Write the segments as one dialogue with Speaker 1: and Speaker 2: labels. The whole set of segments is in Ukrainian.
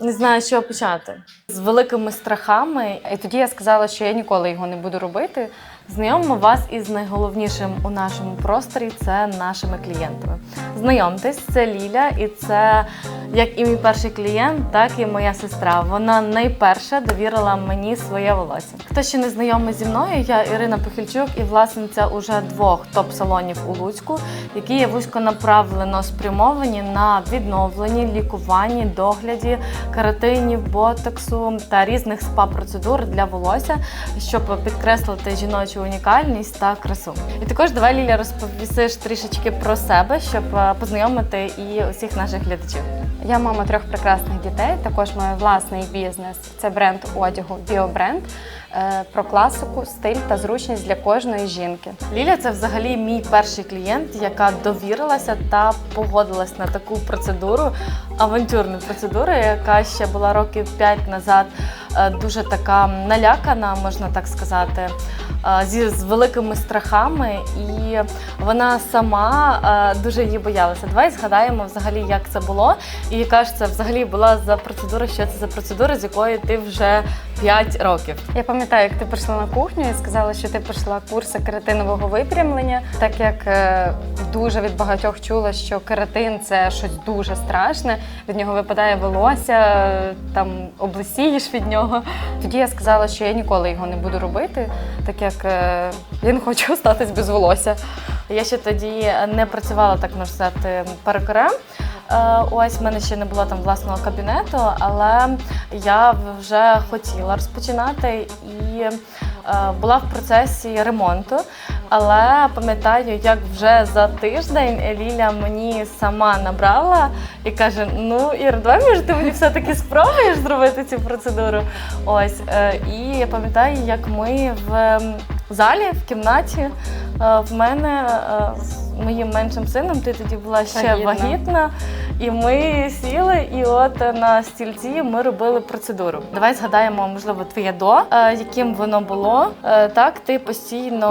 Speaker 1: Не знаю, з чого почати. З великими страхами.
Speaker 2: І тоді я сказала, що я ніколи його не буду робити.
Speaker 1: Знайомимо вас із найголовнішим у нашому просторі це нашими клієнтами. Знайомтесь, це Ліля, і це як і мій перший клієнт, так і моя сестра. Вона найперша довірила мені своє волосся. Хто ще не знайомий зі мною, я Ірина Похильчук і власниця уже двох топ-салонів у Луцьку, які є вузьконаправлено спрямовані на відновленні, лікуванні, догляді каратинів, ботоксу та різних спа-процедур для волосся, щоб підкреслити жіночу унікальність та красу. І також давай Ліля розповісиш трішечки про себе, щоб е, познайомити і усіх наших глядачів.
Speaker 2: Я мама трьох прекрасних дітей. Також маю власний бізнес. Це бренд одягу Біобренд е, про класику, стиль та зручність для кожної жінки.
Speaker 1: Ліля це взагалі мій перший клієнт, яка довірилася та погодилась на таку процедуру, авантюрну процедуру, яка ще була років 5 назад е, дуже така налякана, можна так сказати, зі з великими страхами, і вона сама е, дуже її боялася. Давай згадаємо взагалі, як це було, і яка ж це взагалі була за процедура, що це за процедура, з якої ти вже 5 років.
Speaker 2: Я пам'ятаю, як ти прийшла на кухню і сказала, що ти пройшла курси кератинового випрямлення, так як е, дуже від багатьох чула, що кератин це щось дуже страшне, від нього випадає волосся, е, там облисієш від нього. Тоді я сказала, що я ніколи його не буду робити, так як я не хочу остатись без волосся.
Speaker 1: Я ще тоді не працювала, так можна сказати, перукарем. Е, Ось в мене ще не було там власного кабінету, але я вже хотіла розпочинати і е, була в процесі ремонту. Але пам'ятаю, як вже за тиждень Ліля мені сама набрала і каже: Ну, Ір, давай може ти мені все-таки спробуєш зробити цю процедуру. Ось е, і я пам'ятаю, як ми в залі, в кімнаті в мене е, з моїм меншим сином, ти тоді була ще
Speaker 2: Вагітна.
Speaker 1: вагітна, і ми сіли, і от на стільці ми робили процедуру. Давай згадаємо, можливо, твоє до, е, яким воно було. Е, Так, ти постійно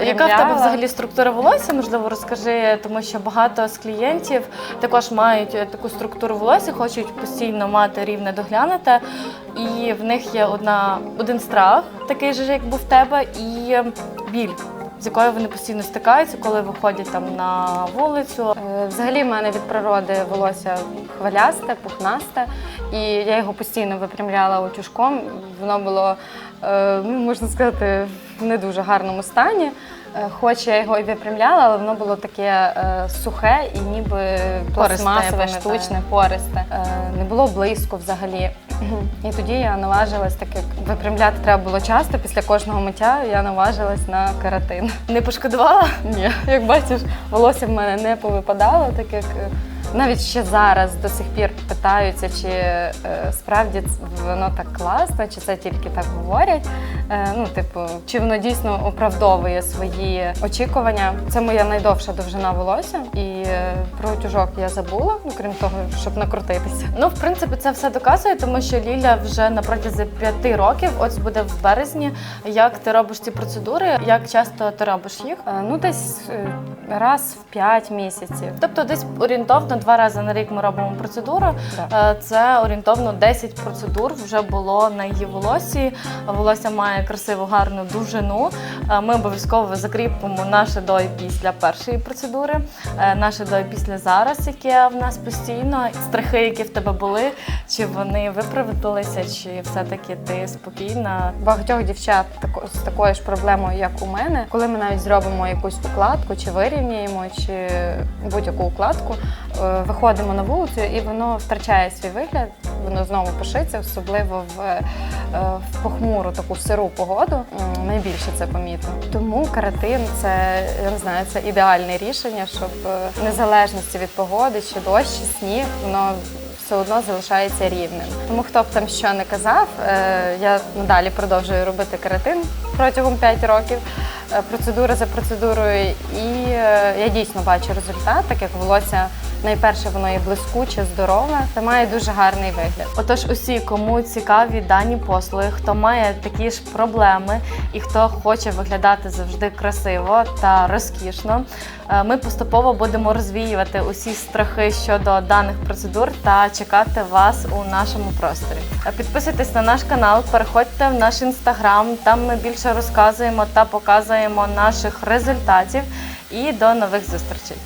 Speaker 1: е, яка в тебе взагалі структура волосся? Можливо, розкажи, тому що багато з клієнтів також мають е, таку структуру волосся, хочуть постійно мати рівне доглянуте, і в них є одна один страх, такий же, як був в тебе, і біль. З якою вони постійно стикаються, коли виходять там на вулицю.
Speaker 2: Е, Взагалі в мене від природи волосся хвилясте, пухнасте, і я його постійно випрямляла утюжком. Воно було, е, ну, можна сказати, в не дуже гарному стані. Е, Хоч я його і випрямляла, але воно було таке е, сухе і ніби пластмасове, штучне, пористе. Е, Не було близько взагалі. І тоді я наважилась, так як випрямляти треба було часто, після кожного миття я наважилась на каратин.
Speaker 1: Не пошкодувала?
Speaker 2: Ні, як бачиш, волосся в мене не повипадало, так як навіть ще зараз до сих пір питаються, чи е, справді воно так класно, чи це тільки так говорять. Е, ну, типу, чи воно дійсно оправдовує свої очікування. Це моя найдовша довжина волосся, і е, про утюжок я забула, ну крім того, щоб накрутитися.
Speaker 1: Ну, в принципі, це все доказує, тому що Ліля вже на протязі п'яти років, ось буде в березні. Як ти робиш ці процедури? Як часто ти робиш їх?
Speaker 2: Е, ну, десь е, раз в 5 місяців.
Speaker 1: Тобто, десь орієнтовно два рази на рік ми робимо процедуру. Е, Це орієнтовно 10 процедур вже було на її волосі. Волосся має красиву, гарну довжину. Е, Ми обов'язково закріпимо наше до і після першої процедури, е, наше до і після зараз, яке в нас постійно. Страхи, які в тебе були, чи вони виправдалися, чи все-таки ти спокійна.
Speaker 2: багатьох дівчат з такою ж проблемою, як у мене, коли ми навіть зробимо якусь укладку, чи вирівняємо, чи будь-яку укладку, е, виходимо на вулицю і воно втрачає свій вигляд. Воно знову пишеться, особливо в, е, в похмуру таку сиру погоду. Найбільше це помітно. Тому каратин це я не знаю, це ідеальне рішення, щоб е, незалежності від погоди, чи дощ, чи сніг, воно все одно залишається рівним. Тому хто б там що не казав, е, я надалі продовжую робити каратин. протягом 5 років, процедура за процедурою, і е, я дійсно бачу результат, так як волосся найперше воно є блискуче, здорове та має дуже гарний вигляд.
Speaker 1: Отож, усі, кому цікаві дані послуги, хто має такі ж проблеми і хто хоче виглядати завжди красиво та розкішно, е, ми поступово будемо розвіювати усі страхи щодо даних процедур та чекати вас у нашому просторі. Е, Підписуйтесь на наш канал, переходьте в наш інстаграм. Там ми більше розказуємо та показуємо наших результатів. І до нових зустрічей.